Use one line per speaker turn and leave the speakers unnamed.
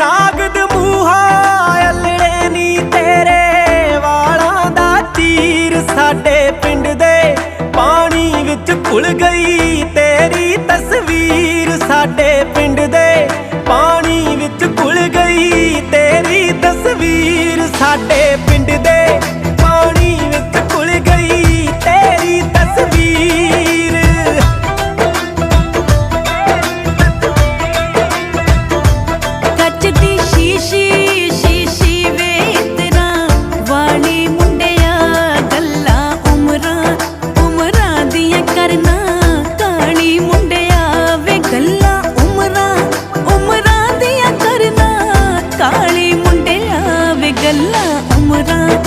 ਨਾਗਦ ਮੂਹਾ ਅਲੜੇ ਨੀ ਤੇਰੇ ਵਾਲਾਂ ਦਾ ਤੀਰ ਸਾਡੇ ਪਿੰਡ ਦੇ ਪਾਣੀ ਵਿੱਚ ਘੁਲ ਗਈ। ਤੇਰੀ ਤਸਵੀਰ ਸਾਡੇ ਪਿੰਡ ਦੇ ਪਾਣੀ ਵਿੱਚ ਘੁਲ ਗਈ। ਤੇਰੀ ਤਸਵੀਰ ਸਾਡੇ ਪਿੰਡ ਦੇ எல்லாம் அமுதான்